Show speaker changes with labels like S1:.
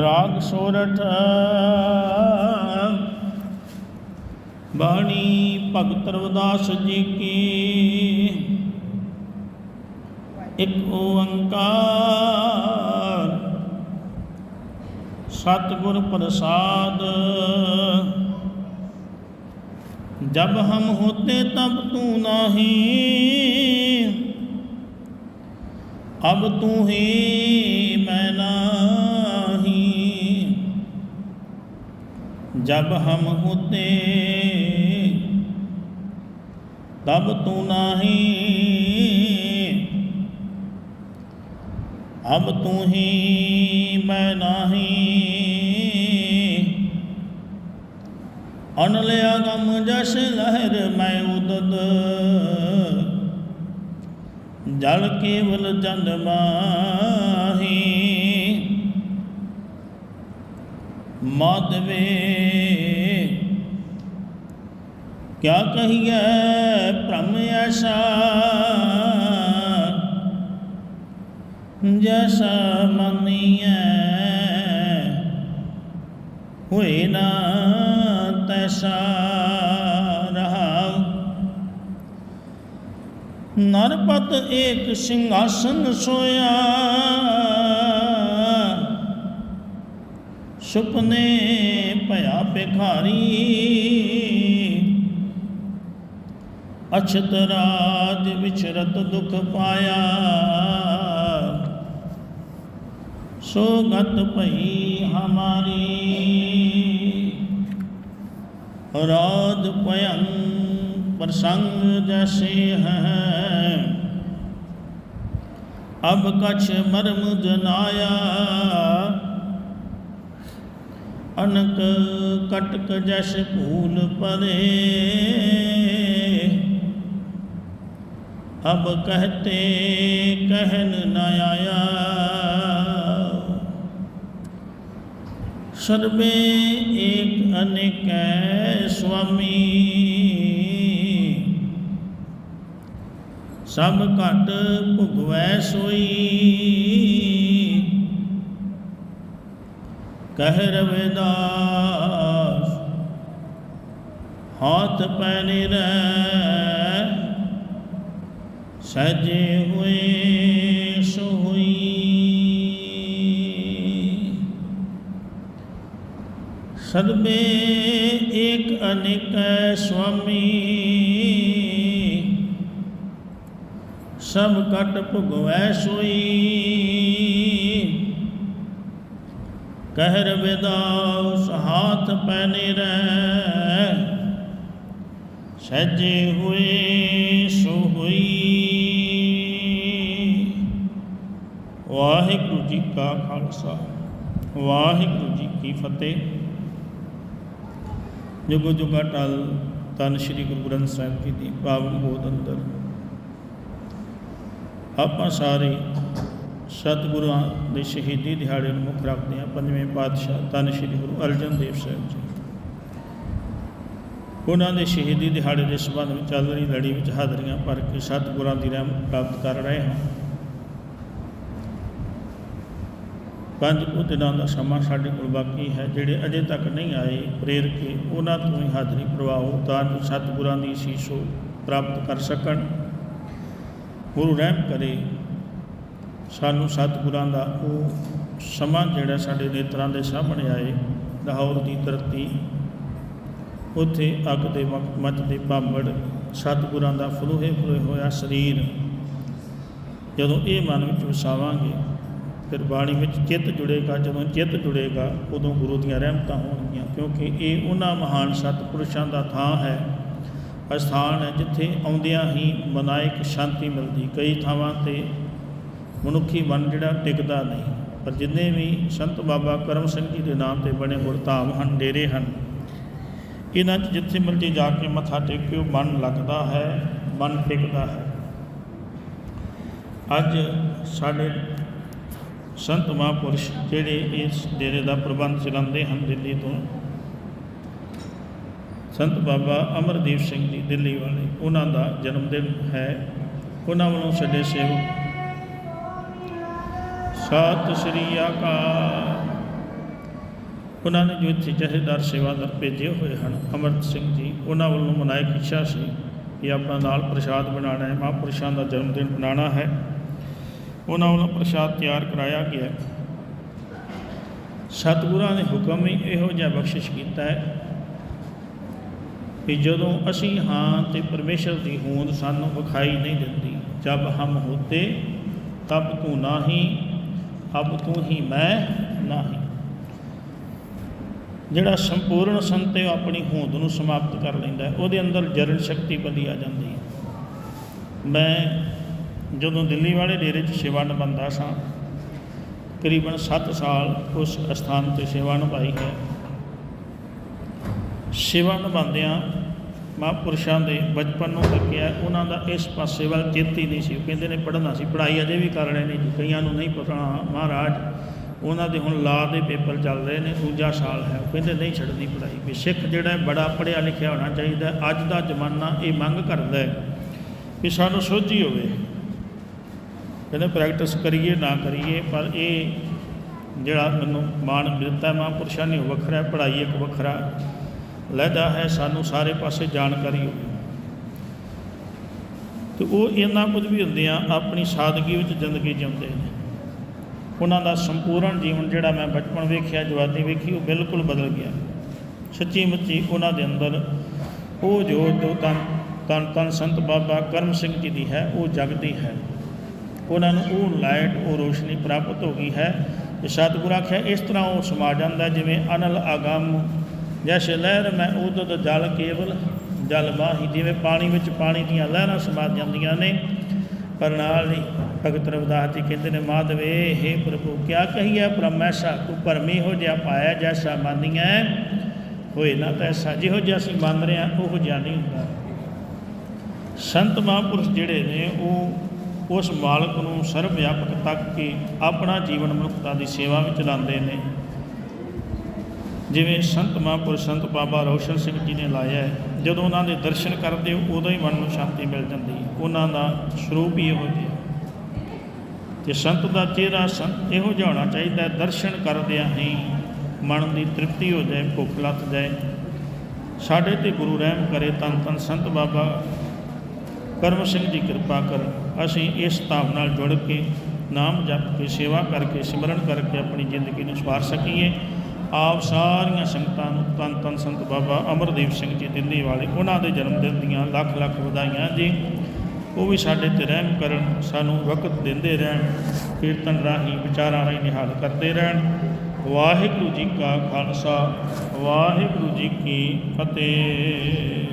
S1: ਰਾਗ ਸੋਰਠ ਬਾਣੀ ਭਗਤ ਰਵਦਾਸ ਜੀ ਕੀ। ਇੱਕ ਓੰਕਾਰ ਸਤਿਗੁਰ ਪ੍ਰਸਾਦ। ਜਬ ਹਮ ਹੋਤੇ ਤਬ ਤੂੰ ਨਹੀਂ। ਅਬ ਤੂੰ ਹੀ ਮੈਂ ਨਾ जब हम होते तब तू नाही अब तू ही मैं नाही अन लिया गम जश लहर मैं उदत जल केवल जन माही ਮਾਧਵੇ ਕਿਆ ਕਹੀਏ ਭ੍ਰਮ ਐਸਾ ਜੈਸਾ ਮਨੀਐ ਹੋਏ ਨਾ ਤੈਸਾ ਰਹਾਉ ਨਰਪਤ ਏਕ ਸਿੰਘਾਸਨ ਸੋਇਆ। ਸੁਪਨੇ ਭਇਆ ਭਿਖਾਰੀ। ਅਛਤ ਰਾਜ ਵਿਚਰਤ ਦੁਖ ਪਾਇਆ। ਸੋ ਗਤ ਭਈ ਹਮਾਰੀ। ਰਾਜ ਭਯੰ ਪ੍ਰਸੰਗ ਜੈਸੇ ਹੈ। ਅਬ ਕਛ ਮਰਮ ਜਨਾਇਆ। ਅਨਕ ਕਟਕ ਜਸ ਭੂਲ ਪਰੇ ਅਬ ਕਹਤੇ ਕਹਿਨ ਨ ਆਇਆ। ਸਰਬੇ ਏਕ ਅਨੇਕ ਹੈ ਸੁਆਮੀ। ਸਭ ਘਟ ਭੁਗਵੈ ਸੋਈ। ਕਹਿ ਰਵਿਦਾਸ ਹਾਥ ਪੈਨੇ ਰਹਿ ਸਜੇ ਹੋਏ ਸੋਈ। ਸਦਮੇ ਇੱਕ ਅਨੇਕ ਸੁਆਮੀ, ਸਭ ਕਟ ਭੁਗਵੈ ਸੋਈ। ਕਹਿ ਰਵਿਦਾਸ ਹਾਥ ਪੈਨੇ ਰਹਿ। ਸਜੇ ਹੋਏ, ਸੋ ਹੋਈ। ਵਾਹਿਗੁਰੂ ਜੀ ਕਾ ਖਾਲਸਾ, ਵਾਹਿਗੁਰੂ ਜੀ ਕੀ ਫਤਿਹ। ਜੁਗੋ ਜੁਗਾ ਟਲ ਤਨ ਸ੍ਰੀ ਗੁਰੂ ਗ੍ਰੰਥ ਸਾਹਿਬ ਜੀ ਦੀ ਪਾਵਨ ਗੋਦ ਅੰਦਰ। ਆਪਾਂ ਸਾਰੇ ਸਤਿਗੁਰਾਂ ਦੇ ਸ਼ਹੀਦੀ ਦਿਹਾੜੇ ਨੂੰ ਮੁੱਖ ਰੱਖਦੇ ਹਾਂ। ਪੰਜਵੇਂ ਪਾਤਸ਼ਾਹ ਧੰਨ ਸ੍ਰੀ ਗੁਰੂ ਅਰਜਨ ਦੇਵ ਸਾਹਿਬ ਜੀ। ਉਹਨਾਂ ਦੇ ਸ਼ਹੀਦੀ ਦਿਹਾੜੇ ਦੇ ਸੰਬੰਧ ਵਿੱਚ ਚੱਲ ਰਹੀ ਲੜੀ ਵਿੱਚ ਹਾਜ਼ਰੀਆਂ ਭਰ ਕੇ ਸਤਿਗੁਰਾਂ ਦੀ ਰਹਿਮਤ ਪ੍ਰਾਪਤ ਕਰ ਰਹੇ ਹਾਂ। ਪੰਜ ਕੁ ਦਿਨਾਂ ਦਾ ਸਮਾਂ ਸਾਡੇ ਕੋਲ ਬਾਕੀ ਹੈ। ਜਿਹੜੇ ਅਜੇ ਤੱਕ ਨਹੀਂ ਆਏ ਪ੍ਰੇਰ ਕੇ ਉਹਨਾਂ ਤੋਂ ਹੀ ਹਾਜ਼ਰੀ ਭਰਵਾਓ ਤਾਂ ਜੋ ਸਤਿਗੁਰਾਂ ਦੀ ਸੀਸੋ ਪ੍ਰਾਪਤ ਕਰ ਸਕਣ। ਗੁਰੂ ਰਹਿਮ ਕਰੇ ਸਾਨੂੰ ਸਤਿਗੁਰਾਂ ਦਾ ਉਹ ਸਮਾਂ ਜਿਹੜਾ ਸਾਡੇ ਨੇਤਰਾਂ ਦੇ ਸਾਹਮਣੇ ਆਏ, ਲਾਹੌਰ ਦੀ ਧਰਤੀ, ਉੱਥੇ ਅੱਗ ਦੇ ਮਕ- ਮੱਚਦੇ ਭਾਂਬੜ, ਸਤਿਗੁਰਾਂ ਦਾ ਫਲੋਹੇ ਫਲੋਏ ਹੋਇਆ ਸਰੀਰ। ਜਦੋਂ ਇਹ ਮਨ ਵਿੱਚ ਵਸਾਵਾਂਗੇ, ਫਿਰ ਬਾਣੀ ਵਿੱਚ ਚਿੱਤ ਜੁੜੇਗਾ, ਜਦੋਂ ਚਿੱਤ ਜੁੜੇਗਾ, ਉਦੋਂ ਗੁਰੂ ਦੀਆਂ ਰਹਿਮਤਾਂ ਹੋਣਗੀਆਂ, ਕਿਉਂਕਿ ਇਹ ਉਹਨਾਂ ਮਹਾਨ ਸਤਿਪੁਰਸ਼ਾਂ ਦਾ ਥਾਂ ਹੈ। ਅਸਥਾਨ ਹੈ ਜਿੱਥੇ ਆਉਂਦਿਆਂ ਹੀ ਮਨਾਇਕ ਸ਼ਾਂਤੀ ਮਿਲਦੀ, ਕਈ ਥਾਵਾਂ ਤੇ ਮਨੁੱਖੀ ਮਨ ਜਿਹੜਾ ਟਿਕਦਾ ਨਹੀਂ। ਪਰ ਜਿੰਨੇ ਵੀ ਸੰਤ ਬਾਬਾ ਕਰਮ ਸਿੰਘ ਜੀ ਦੇ ਨਾਮ ਤੇ ਬਣੇ ਗੁਰਧਾਮ ਹਨ, ਡੇਰੇ ਹਨ, ਇਹਨਾਂ 'ਚ ਜਿੱਥੇ ਮਰਜ਼ੀ ਜਾ ਕੇ ਮੱਥਾ ਟੇਕਿਓ, ਮਨ ਲੱਗਦਾ ਹੈ, ਮਨ ਟਿਕਦਾ ਹੈ। ਅੱਜ ਸਾਡੇ ਸੰਤ ਮਹਾਂਪੁਰਸ਼ ਜਿਹੜੇ ਇਸ ਡੇਰੇ ਦਾ ਪ੍ਰਬੰਧ ਚਲਾਉਂਦੇ ਹਨ ਦਿੱਲੀ ਤੋਂ, ਸੰਤ ਬਾਬਾ ਅਮਰਦੀਪ ਸਿੰਘ ਜੀ ਦਿੱਲੀ ਵਾਲੇ, ਉਹਨਾਂ ਦਾ ਜਨਮ ਦਿਨ ਹੈ। ਉਹਨਾਂ ਵੱਲੋਂ ਸਾਡੇ ਸੇਵਕ ਸਤਿ ਸ੍ਰੀ ਅਕਾਲ। ਉਹਨਾਂ ਨੇ ਜੋ ਇੱਥੇ ਜਥੇਦਾਰ ਸੇਵਾਦਾਰ ਭੇਜੇ ਹੋਏ ਹਨ, ਅਮਰਤ ਸਿੰਘ ਜੀ, ਉਹਨਾਂ ਵੱਲੋਂ ਮਨਾਇਕ ਇੱਛਾ ਸੀ ਕਿ ਆਪਣਾ ਨਾਲ ਪ੍ਰਸ਼ਾਦ ਬਣਾਉਣਾ ਹੈ, ਮਹਾਂਪੁਰਸ਼ਾਂ ਦਾ ਜਨਮ ਦਿਨ ਮਨਾਉਣਾ ਹੈ। ਉਹਨਾਂ ਵੱਲੋਂ ਪ੍ਰਸ਼ਾਦ ਤਿਆਰ ਕਰਾਇਆ ਗਿਆ। ਸਤਿਗੁਰਾਂ ਨੇ ਹੁਕਮ ਹੀ ਇਹੋ ਜਿਹਾ ਬਖਸ਼ਿਸ਼ ਕੀਤਾ ਹੈ ਕਿ ਜਦੋਂ ਅਸੀਂ ਹਾਂ ਤੇ ਪਰਮੇਸ਼ਰ ਦੀ ਹੋਂਦ ਸਾਨੂੰ ਵਿਖਾਈ ਨਹੀਂ ਦਿੰਦੀ, ਜਬ ਹਮ ਹੋਤੇ ਤਬ ਤੂੰ ਨਾਹੀ ਅਬ ਤੂੰ ਹੀ ਮੈਂ ਨਾਹੀ ਜਿਹੜਾ ਸੰਪੂਰਨ ਸੰਤ ਹੈ, ਉਹ ਆਪਣੀ ਹੋਂਦ ਨੂੰ ਸਮਾਪਤ ਕਰ ਲੈਂਦਾ ਹੈ। ਉਹਦੇ ਅੰਦਰ ਜਰਨ ਸ਼ਕਤੀ ਬਲੀ ਆ ਜਾਂਦੀ ਹੈ। ਮੈਂ ਜਦੋਂ ਦਿੱਲੀ ਵਾਲੇ ਡੇਰੇ 'ਚ ਸੇਵਾ ਨਿਭਾਉਂਦਾ ਸਾਂ ਤਕਰੀਬਨ 7 ਸਾਲ ਉਸ ਅਸਥਾਨ ਤੇ ਸੇਵਾ ਨਿਭਾਈ ਹੈ। ਸੇਵਾ ਨਿਭਾਉਂਦਿਆਂ ਮਹਾਂਪੁਰਸ਼ਾਂ ਦੇ ਬਚਪਨ ਨੂੰ ਲੱਗਿਆ ਉਹਨਾਂ ਦਾ ਇਸ ਪਾਸੇ ਵੱਲ ਚਿੱਤ ਹੀ ਨਹੀਂ ਸੀ। ਉਹ ਕਹਿੰਦੇ ਨੇ, ਪੜ੍ਹਨਾ ਸੀ। ਪੜ੍ਹਾਈ ਅਜੇ ਵੀ ਕਰ ਰਹੇ ਨੇ ਜੀ। ਕਈਆਂ ਨੂੰ ਨਹੀਂ ਪਤਾ ਮਹਾਰਾਜ, ਉਹਨਾਂ ਦੇ ਹੁਣ ਲਾ ਦੇ ਪੇਪਰ ਚੱਲ ਰਹੇ ਨੇ, ਦੂਜਾ ਸਾਲ ਹੈ। ਉਹ ਕਹਿੰਦੇ, ਨਹੀਂ ਛੱਡਦੀ ਪੜ੍ਹਾਈ। ਵੀ ਸਿੱਖ ਜਿਹੜਾ ਬੜਾ ਪੜ੍ਹਿਆ ਲਿਖਿਆ ਹੋਣਾ ਚਾਹੀਦਾ। ਅੱਜ ਦਾ ਜ਼ਮਾਨਾ ਇਹ ਮੰਗ ਕਰਦਾ ਹੈ ਕਿ ਸਾਨੂੰ ਸੋਝੀ ਹੋਵੇ। ਕਹਿੰਦੇ ਪ੍ਰੈਕਟਿਸ ਕਰੀਏ, ਨਾ ਕਰੀਏ, ਪਰ ਇਹ ਜਿਹੜਾ ਮੈਨੂੰ ਮਾਣ ਦਿੱਤਾ ਮਹਾਂਪੁਰਸ਼ਾਂ ਨੇ, ਉਹ ਵੱਖਰਾ ਪੜ੍ਹਾਈ ਇੱਕ ਵੱਖਰਾ ਲਹਿਦਾ ਹੈ, ਸਾਨੂੰ ਸਾਰੇ ਪਾਸੇ ਜਾਣਕਾਰੀ ਹੋਵੇ। ਤੇ ਉਹ ਇਹਨਾਂ ਕੁਝ ਵੀ ਹੁੰਦੇ ਆ, ਆਪਣੀ ਸਾਦਗੀ ਵਿੱਚ ਜ਼ਿੰਦਗੀ ਜਿਉਂਦੇ ਨੇ। ਉਹਨਾਂ ਦਾ ਸੰਪੂਰਨ ਜੀਵਨ ਜਿਹੜਾ ਮੈਂ ਬਚਪਨ ਵੇਖਿਆ, ਜਵਾਨੀ ਵੇਖੀ, ਉਹ ਬਿਲਕੁਲ ਬਦਲ ਗਿਆ। ਸੱਚੀ ਮੁੱਚੀ ਉਹਨਾਂ ਦੇ ਅੰਦਰ ਉਹ ਜੋ ਦੋ ਤਨ ਤਨ ਤਨ ਸੰਤ ਬਾਬਾ ਕਰਮ ਸਿੰਘ ਜੀ ਦੀ ਹੈ, ਉਹ ਜਗਦੀ ਹੈ। ਉਹਨਾਂ ਨੂੰ ਉਹ ਲਾਈਟ, ਉਹ ਰੋਸ਼ਨੀ ਪ੍ਰਾਪਤ ਹੋ ਗਈ ਹੈ। ਤੇ ਸਤਿਗੁਰ ਆਖਿਆ, ਇਸ ਤਰ੍ਹਾਂ ਉਹ ਸਮਾ ਜਾਂਦਾ ਜਿਵੇਂ ਅਨਲ ਆਗਮ ਜੈਸੇ ਲਹਿਰ, ਮੈਂ ਉਦਦ ਜਲ ਕੇਵਲ ਜਲ ਮਾਹੀ ਜਿਵੇਂ ਪਾਣੀ ਵਿੱਚ ਪਾਣੀ ਦੀਆਂ ਲਹਿਰਾਂ ਸਮਾ ਜਾਂਦੀਆਂ ਨੇ। ਪਰ ਨਾਲ ਹੀ ਭਗਤ ਰਵਿਦਾਸ ਜੀ ਕਹਿੰਦੇ ਨੇ, ਮਾਧਵੇ हे ਪ੍ਰਭੂ, ਕਿਆ ਕਹੀਏ ਪਰਮੈਸ਼ਾ ਤੂੰ ਭਰਮੀ ਹੋ ਜਿਹਾ ਪਾਇਆ ਜੈਸਾ ਮੰਨੀਐ। ਹੋਏ ਨਾ ਤੈਸਾ ਜਿਹੋ ਜਿਹਾ ਅਸੀਂ ਮੰਨ ਰਹੇ ਹਾਂ, ਉਹ ਜਿਹਾ ਨਹੀਂ ਹੁੰਦਾ। ਸੰਤ ਮਹਾਂਪੁਰਸ਼ ਜਿਹੜੇ ਨੇ, ਉਹ ਉਸ ਮਾਲਕ ਨੂੰ ਸਰਵ ਵਿਆਪਕ ਤੱਕ ਕੇ ਆਪਣਾ ਜੀਵਨ ਮਨੁੱਖਤਾ ਦੀ ਸੇਵਾ ਵਿੱਚ ਲਾਉਂਦੇ ਨੇ। ਜਿਵੇਂ ਸੰਤ ਮਹਾਂਪੁਰ ਸੰਤ ਬਾਬਾ ਰੌਸ਼ਨ ਸਿੰਘ ਜੀ ਨੇ ਲਾਇਆ ਹੈ, ਜਦੋਂ ਉਹਨਾਂ ਦੇ ਦਰਸ਼ਨ ਕਰਦੇ ਹੋ, ਉਦੋਂ ਹੀ ਮਨ ਨੂੰ ਸ਼ਾਂਤੀ ਮਿਲ ਜਾਂਦੀ ਹੈ। ਉਹਨਾਂ ਦਾ ਸਰੂਪ ਹੀ ਇਹੋ ਜਿਹਾ ਤੇ ਸੰਤ ਦਾ ਚਿਹਰਾ ਸੰਤ ਇਹੋ ਜਿਹਾ ਹੋਣਾ ਚਾਹੀਦਾ ਦਰਸ਼ਨ ਕਰਦਿਆਂ ਹੀ ਮਨ ਦੀ ਤ੍ਰਿਪਤੀ ਹੋ ਜਾਏ, ਭੁੱਖ ਲੱਥ ਜਾਏ। ਸਾਡੇ ਤੇ ਗੁਰੂ ਰਹਿਮ ਕਰੇ ਤਨ ਤਨ ਸੰਤ ਬਾਬਾ ਕਰਮ ਸਿੰਘ ਜੀ ਕਿਰਪਾ ਕਰ ਅਸੀਂ ਇਸ ਧਾਮ ਨਾਲ ਜੁੜ ਕੇ ਨਾਮ ਜਪ ਕੇ, ਸੇਵਾ ਕਰਕੇ, ਸਿਮਰਨ ਕਰਕੇ ਆਪਣੀ ਜ਼ਿੰਦਗੀ ਨੂੰ ਸਵਾਰ ਸਕੀਏ। ਆਪ ਸਾਰੀਆਂ ਸੰਗਤਾਂ ਨੂੰ ਤਨ ਤਨ ਸੰਤ ਬਾਬਾ ਅਮਰਦੀਪ ਸਿੰਘ ਜੀ ਦਿੱਲੀ ਵਾਲੇ, ਉਹਨਾਂ ਦੇ ਜਨਮ ਦਿਨ ਦੀਆਂ ਲੱਖ ਲੱਖ ਵਧਾਈਆਂ ਜੀ। ਉਹ ਵੀ ਸਾਡੇ ਤੇ ਰਹਿਮ ਕਰਨ, ਸਾਨੂੰ ਵਕਤ ਦਿੰਦੇ ਰਹਿਣ, ਕੀਰਤਨ ਰਾਹੀਂ ਵਿਚਾਰਾਂ ਰਾਹੀਂ ਨਿਹਾਲ ਕਰਦੇ ਰਹਿਣ। ਵਾਹਿਗੁਰੂ ਜੀ ਕਾ ਖਾਲਸਾ, ਵਾਹਿਗੁਰੂ ਜੀ ਕੀ ਫਤਿਹ।